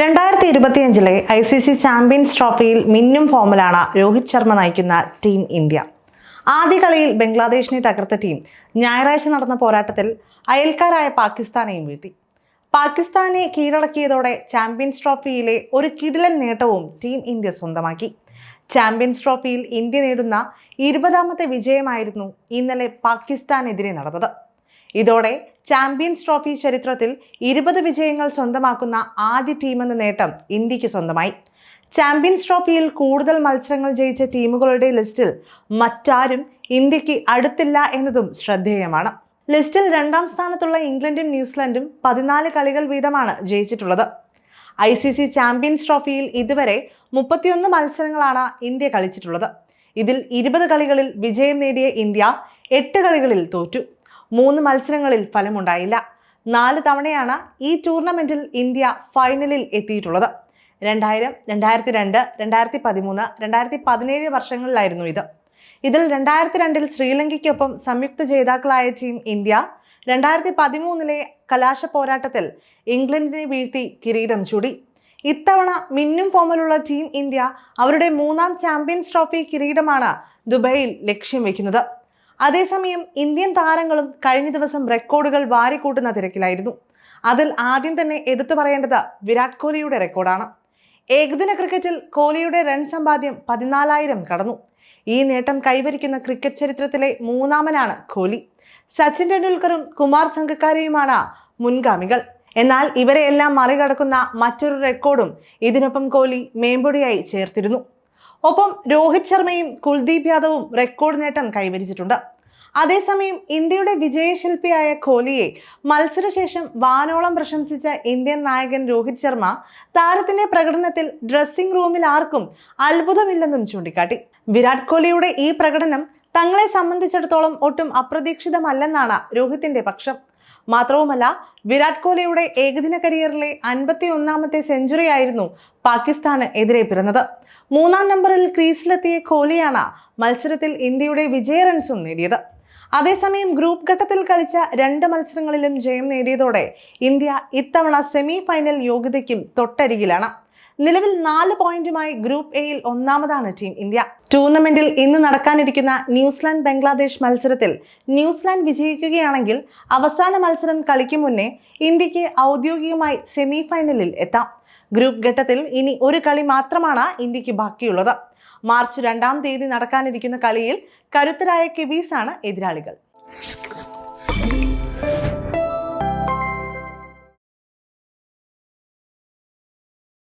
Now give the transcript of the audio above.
രണ്ടായിരത്തി ഇരുപത്തിയഞ്ചിലെ I C C champions ട്രോഫിയിൽ മിന്നും ഫോമിലാണ് രോഹിത് ശർമ്മ നയിക്കുന്ന ടീം ഇന്ത്യ. ആദ്യ കളിയിൽ ബംഗ്ലാദേശിനെ തകർത്ത ടീം ഞായറാഴ്ച നടന്ന പോരാട്ടത്തിൽ അയൽക്കാരായ പാകിസ്ഥാനെയും വീഴ്ത്തി. പാകിസ്ഥാനെ കീഴടക്കിയതോടെ ചാമ്പ്യൻസ് ട്രോഫിയിലെ ഒരു കിടിലൻ നേട്ടവും ടീം ഇന്ത്യ സ്വന്തമാക്കി. ചാമ്പ്യൻസ് ട്രോഫിയിൽ ഇന്ത്യ നേടുന്ന ഇരുപതാമത്തെ വിജയമായിരുന്നു ഇന്നലെ പാകിസ്ഥാനെതിരെ നടന്നത്. ഇതോടെ ചാമ്പ്യൻസ് ട്രോഫി ചരിത്രത്തിൽ ഇരുപത് വിജയങ്ങൾ സ്വന്തമാക്കുന്ന ആദ്യ ടീമെന്ന നേട്ടം ഇന്ത്യയ്ക്ക് സ്വന്തമായി. ചാമ്പ്യൻസ് ട്രോഫിയിൽ കൂടുതൽ മത്സരങ്ങൾ ജയിച്ച ടീമുകളുടെ ലിസ്റ്റിൽ മറ്റാരും ഇന്ത്യയ്ക്ക് അടുത്തില്ല എന്നതും ശ്രദ്ധേയമാണ്. ലിസ്റ്റിൽ രണ്ടാം സ്ഥാനത്തുള്ള ഇംഗ്ലണ്ടും ന്യൂസിലൻഡും പതിനാല് കളികൾ വീതമാണ് ജയിച്ചിട്ടുള്ളത്. ഐ സി സി ചാമ്പ്യൻസ് ട്രോഫിയിൽ ഇതുവരെ മുപ്പത്തിയൊന്ന് മത്സരങ്ങളാണ് ഇന്ത്യ കളിച്ചിട്ടുള്ളത്. ഇതിൽ ഇരുപത് കളികളിൽ വിജയം നേടിയ ഇന്ത്യ എട്ട് കളികളിൽ തോറ്റു. മൂന്ന് മത്സരങ്ങളിൽ ഫലമുണ്ടായില്ല. നാല് തവണയാണ് ഈ ടൂർണമെന്റിൽ ഇന്ത്യ ഫൈനലിൽ എത്തിയിട്ടുള്ളത്. രണ്ടായിരം രണ്ടായിരത്തി രണ്ട് രണ്ടായിരത്തി പതിമൂന്ന് രണ്ടായിരത്തി പതിനേഴ് വർഷങ്ങളിലായിരുന്നു ഇത്. ഇതിൽ രണ്ടായിരത്തി രണ്ടിൽ ശ്രീലങ്കയ്ക്കൊപ്പം സംയുക്ത ജേതാക്കളായ ടീം ഇന്ത്യ രണ്ടായിരത്തി പതിമൂന്നിലെ കലാശ പോരാട്ടത്തിൽ ഇംഗ്ലണ്ടിനെ വീഴ്ത്തി കിരീടം ചൂടി. ഇത്തവണ മിന്നും ഫോമിലുള്ള ടീം ഇന്ത്യ അവരുടെ മൂന്നാം ചാമ്പ്യൻസ് ട്രോഫി കിരീടമാണ് ദുബൈയിൽ ലക്ഷ്യം വെക്കുന്നത്. അതേസമയം ഇന്ത്യൻ താരങ്ങളും കഴിഞ്ഞ ദിവസം റെക്കോർഡുകൾ വാരിക്കൂട്ടുന്ന തിരക്കിലായിരുന്നു. അതിൽ ആദ്യം തന്നെ എടുത്തു പറയേണ്ടത് വിരാട് കോഹ്ലിയുടെ റെക്കോർഡാണ്. ഏകദിന ക്രിക്കറ്റിൽ കോഹ്ലിയുടെ റൺ സമ്പാദ്യം പതിനാലായിരം കടന്നു. ഈ നേട്ടം കൈവരിക്കുന്ന ക്രിക്കറ്റ് ചരിത്രത്തിലെ മൂന്നാമനാണ് കോഹ്ലി. സച്ചിൻ ടെണ്ടുൽക്കറും കുമാർ സംഘക്കാരെയുമാണ് മുൻഗാമികൾ. എന്നാൽ ഇവരെയെല്ലാം മറികടക്കുന്ന മറ്റൊരു റെക്കോർഡും ഇതിനൊപ്പം കോഹ്ലി മേമ്പൊടിയായി ചേർത്തിരുന്നു. ഒപ്പം രോഹിത് ശർമ്മയും കുൽദീപ് യാദവും റെക്കോർഡ് നേട്ടം കൈവരിച്ചിട്ടുണ്ട്. അതേസമയം ഇന്ത്യയുടെ വിജയശില്പിയായ കോഹ്ലിയെ മത്സരശേഷം വാനോളം പ്രശംസിച്ച ഇന്ത്യൻ നായകൻ രോഹിത് ശർമ്മ താരത്തിന്റെ പ്രകടനത്തിൽ ഡ്രസ്സിംഗ് റൂമിൽ ആർക്കും അത്ഭുതമില്ലെന്നും ചൂണ്ടിക്കാട്ടി. വിരാട് കോഹ്ലിയുടെ ഈ പ്രകടനം തങ്ങളെ സംബന്ധിച്ചിടത്തോളം ഒട്ടും അപ്രതീക്ഷിതമല്ലെന്നാണ് രോഹിത്തിന്റെ പക്ഷം. മാത്രവുമല്ല വിരാട് കോഹ്ലിയുടെ ഏകദിന കരിയറിലെ അൻപത്തി ഒന്നാമത്തെ സെഞ്ചുറി ആയിരുന്നു പാകിസ്ഥാന് എതിരെ പിറന്നത്. മൂന്നാം നമ്പറിൽ ക്രീസിലെത്തിയ കോഹ്ലിയാണ് മത്സരത്തിൽ ഇന്ത്യയുടെ വിജയ റൺസും നേടിയത്. അതേസമയം ഗ്രൂപ്പ് ഘട്ടത്തിൽ കളിച്ച രണ്ട് മത്സരങ്ങളിലും ജയം നേടിയതോടെ ഇന്ത്യ ഇത്തവണ സെമി ഫൈനൽ യോഗ്യതയ്ക്കും തൊട്ടരികിലാണ്. നിലവിൽ നാല് പോയിന്റുമായി ഗ്രൂപ്പ് എയിൽ ഒന്നാമതാണ് ടീം ഇന്ത്യ. ടൂർണമെന്റിൽ ഇന്ന് നടക്കാനിരിക്കുന്ന ന്യൂസിലാൻഡ് ബംഗ്ലാദേശ് മത്സരത്തിൽ ന്യൂസിലാൻഡ് വിജയിക്കുകയാണെങ്കിൽ അവസാന മത്സരം കളിക്കും മുന്നേ ഇന്ത്യയ്ക്ക് ഔദ്യോഗികമായി സെമി ഫൈനലിൽ എത്താം. ഗ്രൂപ്പ് ഘട്ടത്തിൽ ഇനി ഒരു കളി മാത്രമാണ് ഇന്ത്യയ്ക്ക് ബാക്കിയുള്ളത്. മാർച്ച് രണ്ടാം തീയതി നടക്കാനിരിക്കുന്ന കളിയിൽ കരുത്തരായ കിവീസാണ് എതിരാളികൾ.